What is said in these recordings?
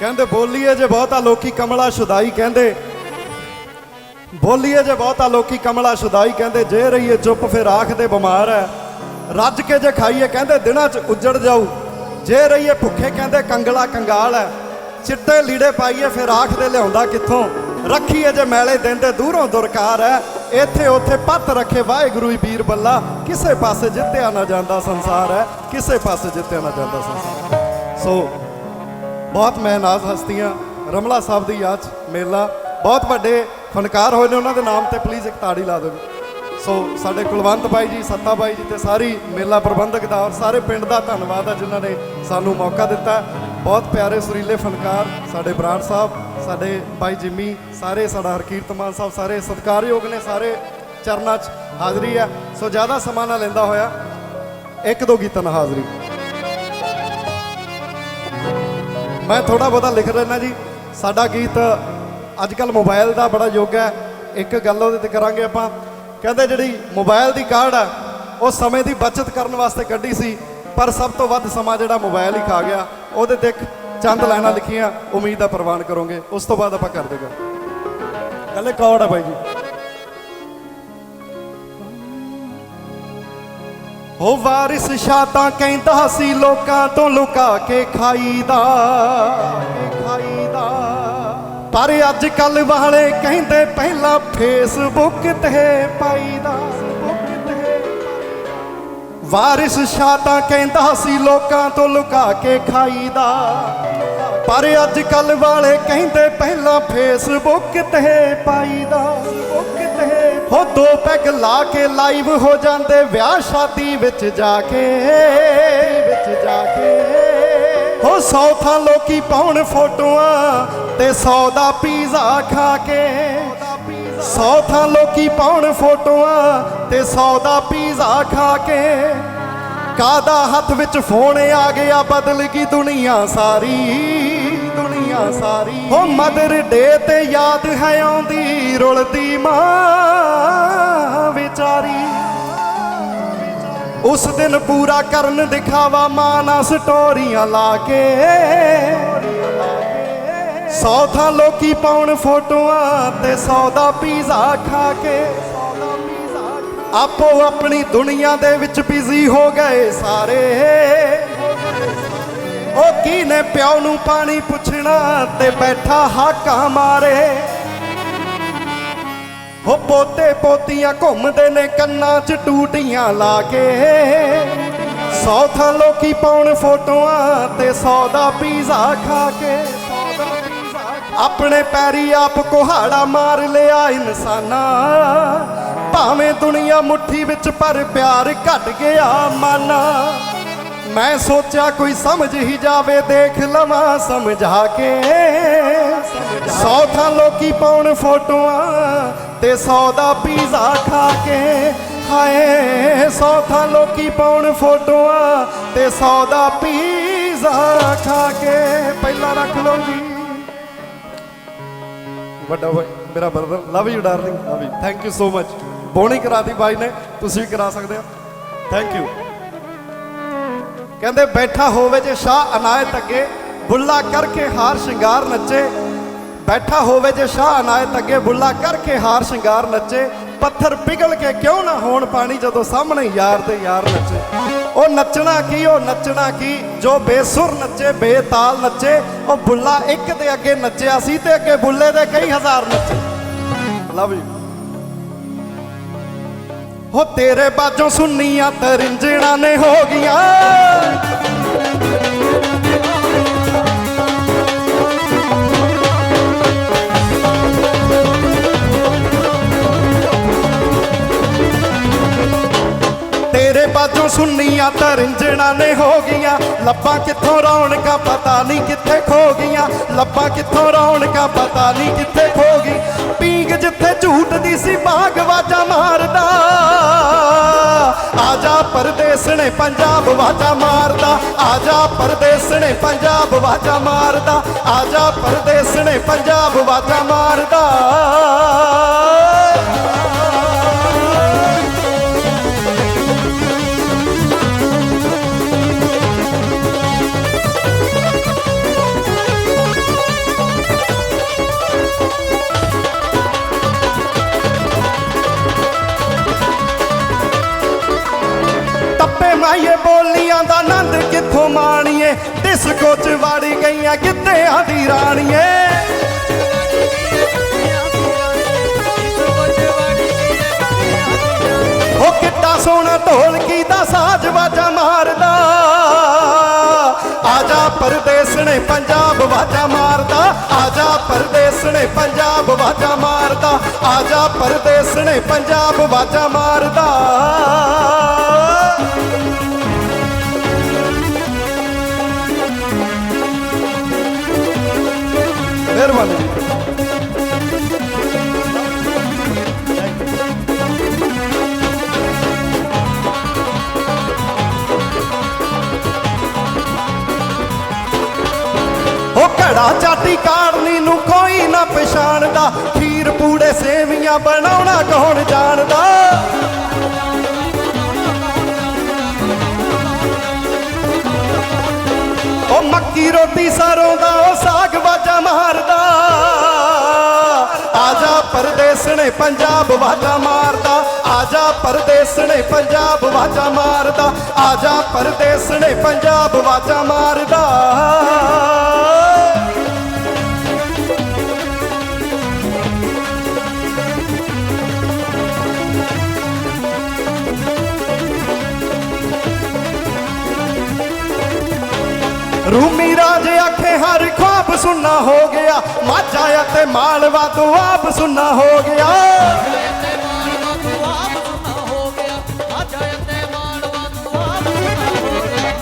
ਕਹਿੰਦੇ, ਬੋਲੀਏ ਜੇ ਬਹੁਤਾ ਲੋਕੀ ਕਮਲਾ ਸ਼ੁਦਾਈ ਕਹਿੰਦੇ। ਬੋਲੀਏ ਜੇ ਬਹੁਤਾ ਲੋਕੀ ਕਮਲਾ ਸ਼ੁਦਾਈ ਕਹਿੰਦੇ, ਜੇ ਰਹੀਏ ਚੁੱਪ ਫਿਰ ਆਖਦੇ ਬਿਮਾਰ ਹੈ ਰੱਜ ਕੇ ਜੇ ਖਾਈਏ ਕਹਿੰਦੇ, ਦਿਨਾਂ 'ਚ ਉੱਜੜ ਜਾਊ। ਜੇ ਰਹੀਏ ਭੁੱਖੇ ਕਹਿੰਦੇ, ਕੰਗਲਾ ਕੰਗਾਲ ਹੈ ਚਿੱਟੇ ਲੀੜੇ ਪਾਈਏ ਫਿਰ ਆਖਦੇ ਲਿਆਉਂਦਾ ਕਿੱਥੋਂ? ਰੱਖੀਏ ਜੇ ਮੈਲੇ ਦਿਨ ਦੇ ਦੂਰੋਂ ਦੁਰਕਾਰ ਹੈ ਇੱਥੇ ਉੱਥੇ ਪੱਤ ਰੱਖੇ ਵਾਹਿਗੁਰੂ ਹੀ ਵੀਰ ਬੱਲਾ। ਕਿਸੇ ਪਾਸੇ ਜਿੱਤਿਆ ਨਾ ਜਾਂਦਾ ਸੰਸਾਰ ਹੈ ਕਿਸੇ ਪਾਸੇ ਜਿੱਤਿਆ ਨਾ ਜਾਂਦਾ ਸੰਸਾਰ ਸੋ ਬਹੁਤ ਮਹਿਨਾਜ਼ ਹਸਤੀਆਂ, ਰਮਲਾ ਸਾਹਿਬ ਦੀ ਯਾਦ ਮੇਲਾ, ਬਹੁਤ ਵੱਡੇ ਫਨਕਾਰ ਹੋਏ ਨੇ ਉਹਨਾਂ ਦੇ ਨਾਮ ਤੇ ਪਲੀਜ਼ ਇੱਕ ਤਾੜੀ ਲਾ ਦਿਓ। ਸੋ ਸਾਡੇ ਕੁਲਵੰਤ ਬਾਈ ਜੀ, ਸੱਤਾ ਬਾਈ ਜੀ ਤੇ ਸਾਰੀ ਮੇਲਾ ਪ੍ਰਬੰਧਕ ਦਾ ਔਰ ਸਾਰੇ ਪਿੰਡ ਦਾ ਧੰਨਵਾਦ ਹੈ ਜਿਨ੍ਹਾਂ ਨੇ ਸਾਨੂੰ ਮੌਕਾ ਦਿੱਤਾ। ਬਹੁਤ ਪਿਆਰੇ ਸੁਰੀਲੇ ਫਨਕਾਰ ਸਾਡੇ ਬਰਾੜ ਸਾਹਿਬ, ਸਾਡੇ ਬਾਈ ਜਿੰਮੀ, ਸਾਰੇ ਸਾਡਾ ਹਰਕੀਰਤ ਮਾਨ ਸਾਹਿਬ, ਸਾਰੇ ਸਤਿਕਾਰਯੋਗ ਨੇ, ਸਾਰੇ ਚਰਨਾਂ 'ਚ ਹਾਜ਼ਰੀ ਹੈ ਸੋ ਜ਼ਿਆਦਾ ਸਮਾਂ ਨਾ ਲੈਂਦਾ ਹੋਇਆ, ਇੱਕ ਦੋ ਗੀਤਾਂ ਨਾਲ ਹਾਜ਼ਰੀ। ਮੈਂ ਥੋੜਾ ਬਹੁਤਾ ਲਿਖ ਲੈਣਾ ਜੀ। ਸਾਡਾ ਗੀਤ ਅੱਜ ਕੱਲ ਮੋਬਾਈਲ ਦਾ ਬੜਾ ਯੁੱਗ ਹੈ। ਇੱਕ ਗੱਲ ਉਹਦੇ ਤੇ ਕਰਾਂਗੇ ਆਪਾਂ। ਕਹਿੰਦੇ ਜਿਹੜੀ ਮੋਬਾਈਲ ਦੀ ਕਾਢ ਆ, ਉਹ ਸਮੇਂ ਦੀ ਬਚਤ ਕਰਨ ਵਾਸਤੇ ਕੱਢੀ ਸੀ, ਪਰ ਸਭ ਤੋਂ ਵੱਧ ਸਮਾਂ ਜਿਹੜਾ ਮੋਬਾਈਲ ਹੀ ਖਾ ਗਿਆ। ਉਹਦੇ ਤੇ ਇੱਕ ਚੰਦ ਲਾਈਨਾਂ ਲਿਖੀਆਂ, ਉਮੀਦ ਦਾ ਪ੍ਰਵਾਨ ਕਰੋਗੇ। ਉਸ ਤੋਂ ਬਾਅਦ ਆਪਾਂ ਕਰ ਦੇਗਾ ਕੱਲੇ ਕੌੜ ਆ ਬਾਈ ਜੀ। ਹੋ ਵਾਰਿਸ ਸ਼ਾਹ ਤਾਂ ਕਹਿੰਦਾ ਸੀ ਲੋਕਾਂ ਤੋਂ ਲੁਕਾ ਕੇ ਖਾਈਦਾ। ਖਾਈਦਾ ਪਰ ਅੱਜ ਕੱਲ ਵਾਲੇ ਕਹਿੰਦੇ ਪਹਿਲਾਂ ਫੇਸਬੁੱਕ ਤੇ ਪਾਈਦਾ। ਵਾਰਿਸ ਸ਼ਾਹ ਤਾਂ ਕਹਿੰਦਾ ਸੀ ਲੋਕਾਂ ਤੋਂ ਲੁਕਾ ਕੇ ਖਾਈਦਾ। ਪਰ ਅੱਜ ਕੱਲ ਵਾਲੇ ਕਹਿੰਦੇ ਪਹਿਲਾਂ ਫੇਸਬੁੱਕ ਤੇ ਪਾਈਦਾ। ਹੋ ਦੋ ਪੈਗ ਲਾ ਕੇ ਲਾਈਵ ਹੋ ਜਾਂਦੇ ਵਿਆਹ ਸ਼ਾਦੀ ਵਿੱਚ ਜਾ ਕੇ, ਵਿੱਚ ਜਾ ਕੇ। ਹੋ ਸੌ ਥਾਂ ਲੋਕੀ ਪਾਉਣ ਫੋਟੋਆਂ ਤੇ ਸੌ ਦਾ ਪੀਜ਼ਾ ਖਾ ਕੇ। ਸੌ ਥਾਂ ਲੋਕੀ ਪਾਉਣ ਫੋਟੋਆਂ ਤੇ ਸੌ ਦਾ ਪੀਜ਼ਾ ਖਾ ਕੇ। ਕਾਦਾ ਹੱਥ ਵਿੱਚ ਫੋਨ ਆ ਗਿਆ, ਬਦਲ ਗਈ ਦੁਨੀਆ ਸਾਰੀ। ਦੁਨੀਆ ਸਾਰੀ। ਹੋ ਮਦਰ ਡੇ ਤੇ ਯਾਦ ਹੈ ਆਉਂਦੀ, ਰੁਲਦੀ ਮਾਂ ਵਿਚਾਰੀ। ਉਸ ਦਿਨ ਪੂਰਾ ਕਰਨ ਦਿਖਾਵਾ ਮਾਂ ਨਾਲ ਸਟੋਰੀਆਂ ਲਾ ਕੇ। ਸੌ ਥਾਂ ਲੋਕੀ ਪਾਉਣ ਫੋਟੋਆਂ ਤੇ ਸੌ ਦਾ ਪੀਜ਼ਾ ਖਾ ਕੇ। ਆਪੋ ਆਪਣੀ ਦੁਨੀਆ ਦੇ ਵਿੱਚ ਬਿਜ਼ੀ ਹੋ ਗਏ ਸਾਰੇ। ਉਹ ਕੀ ਨੇ ਪਿਓ ਨੂੰ ਪਾਣੀ ਪੁੱਛਣਾ ਤੇ ਬੈਠਾ ਹਾਕਾਂ ਮਾਰੇ। ਹੋ ਪੋਤੇ ਪੋਤੀਆਂ ਘੁੰਮਦੇ ਨੇ ਕੰਨਾਂ 'ਚ ਟੂਟੀਆਂ ਲਾ ਕੇ। ਸੌ ਥਾਂ ਲੋਕੀ ਪਾਉਣ ਫੋਟੋਆਂ ਤੇ ਸੌ ਦਾ ਪੀਜ਼ਾ ਖਾ ਕੇ। ਆਪਣੇ ਪੈਰੀ ਆਪ ਕੁਹਾੜਾ ਮਾਰ ਲਿਆ ਇਨਸਾਨਾ। ਭਾਵੇਂ ਦੁਨੀਆ ਮੁੱਠੀ ਵਿੱਚ ਪਰ ਪਿਆਰ ਘਟ ਗਿਆ ਮਾਨਾ। ਮੈਂ ਸੋਚਿਆ ਕੋਈ ਸਮਝ ਹੀ ਜਾਵੇ, ਦੇਖ ਲਵਾਂ, ਸਮਝਾ ਕੇ। ਸੌ ਥਾਂ ਲੋਕੀ ਪਾਉਣ ਫੋਟੋਆਂ ਤੇ ਸੌ ਦਾ ਪੀਜ਼ਾ ਖਾ ਕੇ। ਹਾਏ, ਸੌ ਥਾਂ ਲੋਕੀ ਪਾਉਣ ਫੋਟੋਆਂ ਤੇ ਸੌ ਦਾ ਪੀਜ਼ਾ ਖਾ ਕੇ। ਪਹਿਲਾਂ ਰੱਖ ਲਓ ਜੀ। ਵੱਡਾ ਬਾਈ ਮੇਰਾ brother love you darling love you thank you so much ਬੋਣੀ ਕਰਾਤੀ ਬਾਈ ਨੇ, ਤੁਸੀਂ ਵੀ ਕਰਾ ਸਕਦੇ ਹੋ। ਥੈਂਕ ਯੂ ਕਹਿੰਦੇ ਬੈਠਾ ਹੋਵੇ ਜੇ ਸ਼ਾਹ ਅਨਾਇਤ ਅੱਗੇ, ਬੁੱਲਾ ਕਰਕੇ ਹਾਰ ਸ਼ਿੰਗਾਰ ਨੱਚੇ। ਬੈਠਾ ਹੋਵੇ ਜੇ ਸ਼ਾਹ ਅਨਾਇਤ ਅੱਗੇ, ਬੁੱਲਾ ਕਰਕੇ ਹਾਰ ਸ਼ਿੰਗਾਰ ਨੱਚੇ। ਪੱਥਰ ਪਿਘਲ ਕੇ ਕਿਉਂ ਨਾ ਹੋਣ ਪਾਣੀ ਜਦੋਂ ਸਾਹਮਣੇ ਯਾਰ ਤੇ ਯਾਰ ਨੱਚੇ। ਉਹ ਨੱਚਣਾ ਕੀ, ਉਹ ਨੱਚਣਾ ਕੀ? ਜੋ ਬੇਸੁਰ ਨੱਚੇ, ਬੇਤਾਲ ਨੱਚੇ, ਉਹ ਬੁੱਲਾ ਇੱਕ ਦੇ ਅੱਗੇ ਨੱਚਿਆ ਸੀ ਤੇ ਅੱਗੇ ਬੁੱਲੇ ਦੇ ਕਈ ਹਜ਼ਾਰ ਨੱਚੇ। Love you. ਹੋ ਤੇਰੇ ਬਾਝੋਂ ਸੁੰਨੀਆਂ ਤਰਿੰਜਣਾ ਨੇ ਹੋ ਗਈਆਂ। ਤੇਰੇ ਬਾਝੋਂ ਸੁੰਨੀਆਂ ਤਰਿੰਜਣਾ ਨੇ ਹੋ ਗਈਆਂ। ਲੱਭਾਂ ਕਿੱਥੋਂ ਰੌਣਕਾਂ ਪਤਾ ਨਹੀਂ ਕਿੱਥੇ ਖੋ ਗਈਆਂ। ਲੱਭਾਂ ਕਿੱਥੋਂ ਰੌਣਕਾਂ ਪਤਾ ਨਹੀਂ ਕਿੱਥੇ ਖੋ ਗਈ। ਪੀਂਗ ਜਿੱਥੇ ਝੂਟਦੀ ਸੀ, ਬਾਗ ਵਾਜਾ ਮਾਰਦਾ। ਆਜਾ ਪਰਦੇਸ ਪੰਜਾਬ ਵਾਜਾ ਮਾਰਦਾ ਆਜਾ ਪਰਦੇਸ ਨੇ ਪੰਜਾਬ ਵਾਜਾ ਮਾਰਦਾ ਆਜਾ ਪਰਦੇਸ ਨੇ ਪੰਜਾਬ ਵਾਜਾ ਮਾਰਦਾ। ਸੋਹਣਾ ਢੋਲਕੀ ਦਾ ਸਾਜ਼ ਵਾਜਾ ਮਾਰਦਾ। ਆਜਾ ਪਰਦੇਸ ਪੰਜਾਬ ਵਾਜਾ ਮਾਰਦਾ। ਆਜਾ ਪਰਦੇਸ ਨੇ ਪੰਜਾਬ ਵਾਜਾ ਮਾਰਦਾ। ਆਜਾ ਪਰਦੇਸ ਨੇ ਪੰਜਾਬ ਵਾਜਾ ਮਾਰਦਾ। ਚਾਟੀ ਕਾੜਨੀ ਨੂੰ ਕੋਈ ਨਾ ਪਛਾਣਦਾ। ਖੀਰ ਪੂੜੇ ਸੇਵੀਆਂ ਬਣਾਉਣਾ ਕੌਣ ਜਾਣਦਾ? ਉਹ ਮੱਕੀ ਰੋਟੀ ਸਰੋਂ ਦਾ, ਉਹ ਸਾਗ ਵਾਜਾ ਮਾਰਦਾ। ਆਜਾ ਪਰਦੇਸ ਨੇ ਪੰਜਾਬ ਵਾਜਾ ਮਾਰਦਾ। ਆਜਾ ਪਰਦੇਸ ਨੇ ਪੰਜਾਬ ਵਾਜਾ ਮਾਰਦਾ। ਆਜਾ ਪਰਦੇਸ ਨੇ ਪੰਜਾਬ ਵਾਜਾ ਮਾਰਦਾ। ਰੂਮੀ ਰਾਜ ਆਖੇ ਹਰ ਖਾਬ ਸੁਣਨਾ ਹੋ ਗਿਆ। ਮਾਝਾ ਅਤੇ ਮਾਲਵਾ ਤੋਂ ਆਪ ਸੁਣਨਾ ਹੋ ਗਿਆ।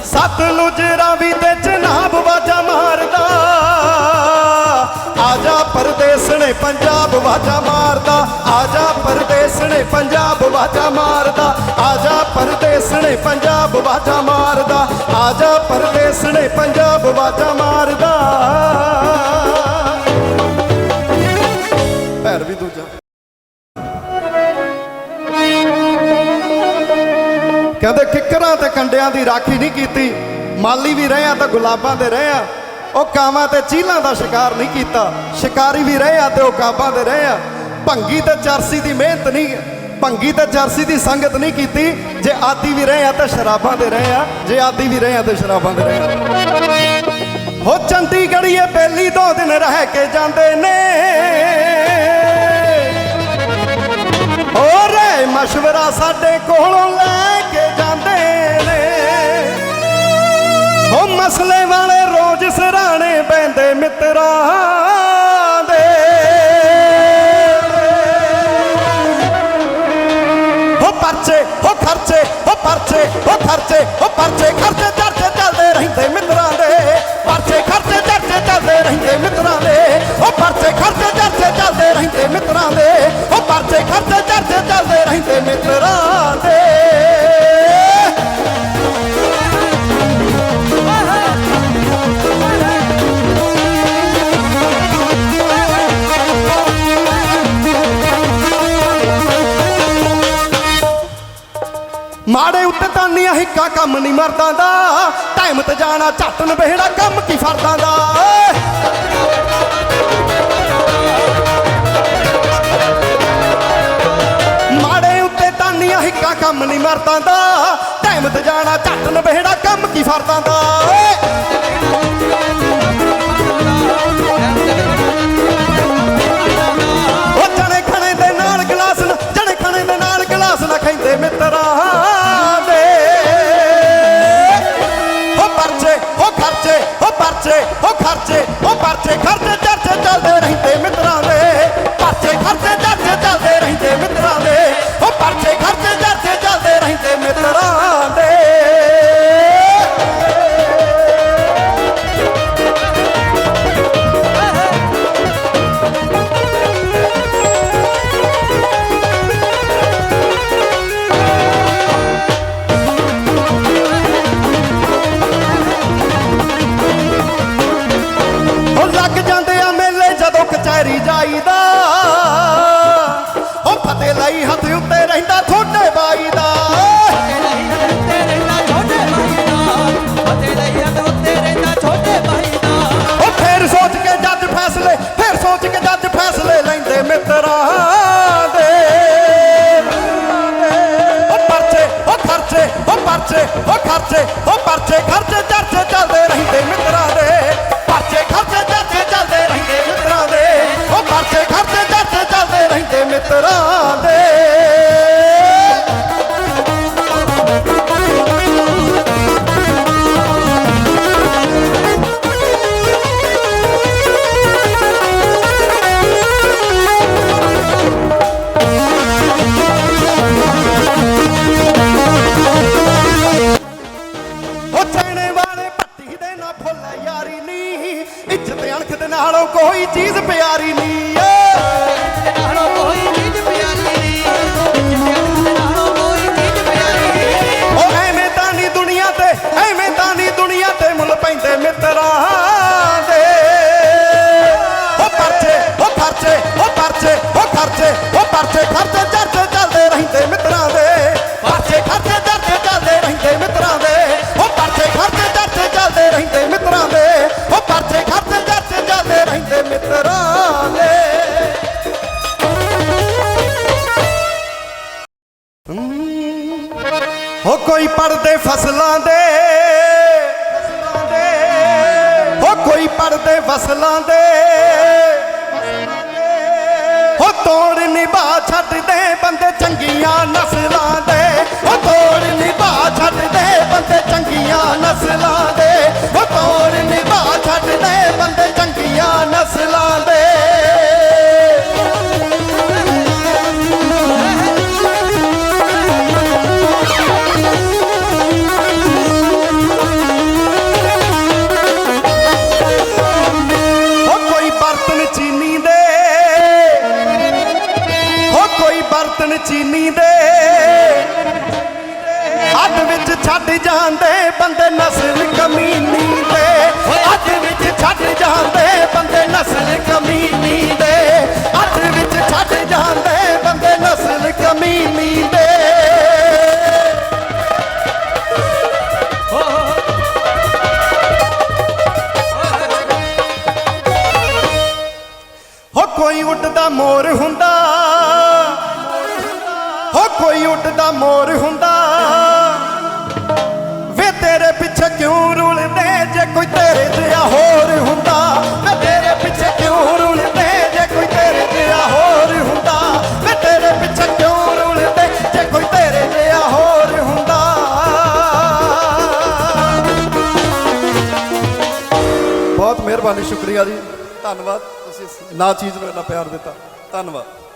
ਸਤਲੁਜ ਰਾਵੀ ਤੇ ਜਨਾਬ ਵਾਜਾ ਮਾਰਦਾ। ਆਜਾ ਪਰਦੇਸ ਪੰਜਾਬ ਵਾਜਾ ਮਾਰਦਾ, ਆਜਾ ਪਰਦੇਸ ਪੰਜਾਬ ਵਾਜਾ ਮਾਰਦਾ, ਆਜਾ ਪਰਦੇਸ ਪੰਜਾਬ ਵਾਜਾ ਮਾਰਦਾ, ਆਜਾ ਪਰਦੇਸ ਪੰਜਾਬ ਵਾਜਾ ਮਾਰਦਾ। ਭੈਰ ਵੀ ਦੂਜਾ। ਕਹਿੰਦੇ ਕਿੱਕਰਾਂ ਤੇ ਕੰਡਿਆਂ ਦੀ ਰਾਖੀ ਨਹੀਂ ਕੀਤੀ, ਮਾਲੀ ਵੀ ਰਹੇ ਆ ਤਾਂ ਗੁਲਾਬਾਂ ਦੇ ਰਹੇ ਆ। ਉਹ ਕਾਵਾਂ ਤੇ ਚੀਲਾਂ ਦਾ ਸ਼ਿਕਾਰ ਨਹੀਂ ਕੀਤਾ। ਸ਼ਿਕਾਰੀ ਵੀ ਰਹੇ ਆ ਤੇ ਉਹ ਕਾਬਾਂ ਦੇ ਰਹੇ ਆ। ਭੰਗੀ ਤੇ ਚਰਸੀ ਦੀ ਮਿਹਨਤ ਨਹੀਂ ਭੰਗੀ ਤੇ ਚਰਸੀ ਦੀ ਸੰਗਤ ਨਹੀਂ ਕੀਤੀ। ਜੇ ਆਦੀ ਵੀ ਰਹੇ ਆ ਤਾਂ ਸ਼ਰਾਬਾਂ ਦੇ ਰਹੇ ਆ। ਜੇ ਆਦੀ ਵੀ ਰਹੇ ਆ ਤਾਂ ਸ਼ਰਾਬਾਂ ਦੇ ਰਹੇ ਆ। ਹੋ ਚੰਡੀਗੜ੍ਹੀਏ ਪਹਿਲੀ ਦੋ ਦਿਨ ਰਹਿ ਕੇ ਜਾਂਦੇ ਨੇ। ਹੋਰ ਮਸ਼ਵਰਾ ਸਾਡੇ ਕੋਲੋਂ ਲੈ ਰੋਜ਼ ਸਰਾਣੇ ਮਿੱਤਰਾਂ ਦੇ। ਹੋ ਪਰਚੇ, ਹੋ ਖਰਚੇ, ਹੋ ਪਰਚੇ, ਹੋ ਖਰਚੇ, ਹੋ ਪਰਚੇ, ਖਰਚੇ ਮਾੜੇ ਉੱਤੇ ਤਾਨੀਆਂ ਹਿੱਕਾ ਕੰਮ ਨਹੀਂ ਮਰਦਾ ਦਾ। ਟਾਈਮ ਤੇ ਜਾਣਾ, ਝੱਟ ਨਵੇੜਾ, ਕੰਮ ਕੀ ਫਰਦਾ ਦਾ। ਮਾੜੇ ਉੱਤੇ ਤਾਨੀਆਂ ਹਿੱਕਾ ਕੰਮ ਨਹੀਂ ਮਰਦਾ ਦਾ। ਟਾਈਮ ਤੇ ਜਾਣਾ, ਝੱਟ ਨਵੇੜਾ, ਕੰਮ ਕੀ ਫਰਦਾ ਦਾ। ਉਹ ਖਰਚੇ ਉਹ ਪਰਚੇ ਖਰਚੇ ਚਰਚੇ ਚੱਲਦੇ ਨਾਲੋਂ ਕੋਈ ਚੀਜ਼ ਪਿਆਰੀ ਨਹੀਂ ਪੜਦੇ ਫਸਲਾਂ ਦੇ। ਹੋ ਤੋੜ ਨਿਭਾ ਛੱਡਦੇ ਬੰਦੇ ਚੰਗੀਆਂ ਨਸਲਾਂ ਦੇ। ਹੋ ਤੋੜ ਨਿਭਾ ਛੱਡਦੇ ਬੰਦੇ ਚੰਗੀਆਂ ਨਸਲਾਂ ਦੇ। ਹੋ ਤੋੜ ਨਿਭਾ ਛੱਡਦੇ ਬੰਦੇ ਚੰਗੀਆਂ ਨਸਲਾਂ ਦੇ। ਕਿਉਂ ਰੁਲਦੇ? ਜੇ ਕੋਈ ਤੇਰੇ ਜਿਹਾ ਹੋਰ ਹੁੰਦਾ ਵੇ ਤੇਰੇ ਪਿੱਛੇ ਕਿਉਂ ਰੁਲਦੇ? ਜੇ ਕੋਈ ਤੇਰੇ ਜਿਹਾ ਹੋਰ ਹੁੰਦਾ ਵੇ ਤੇਰੇ ਪਿੱਛੇ ਕਿਉਂ ਰੁਲਦੇ? ਜੇ ਕੋਈ ਤੇਰੇ ਜਿਹਾ ਹੋਰ ਹੁੰਦਾ। ਬਹੁਤ ਮਿਹਰਬਾਨੀ, ਸ਼ੁਕਰੀਆ ਜੀ। ਧੰਨਵਾਦ। ਤੁਸੀਂ ਨਾ ਚੀਜ਼ ਨੂੰ ਇੰਨਾ ਪਿਆਰ ਦਿੱਤਾ। ਧੰਨਵਾਦ।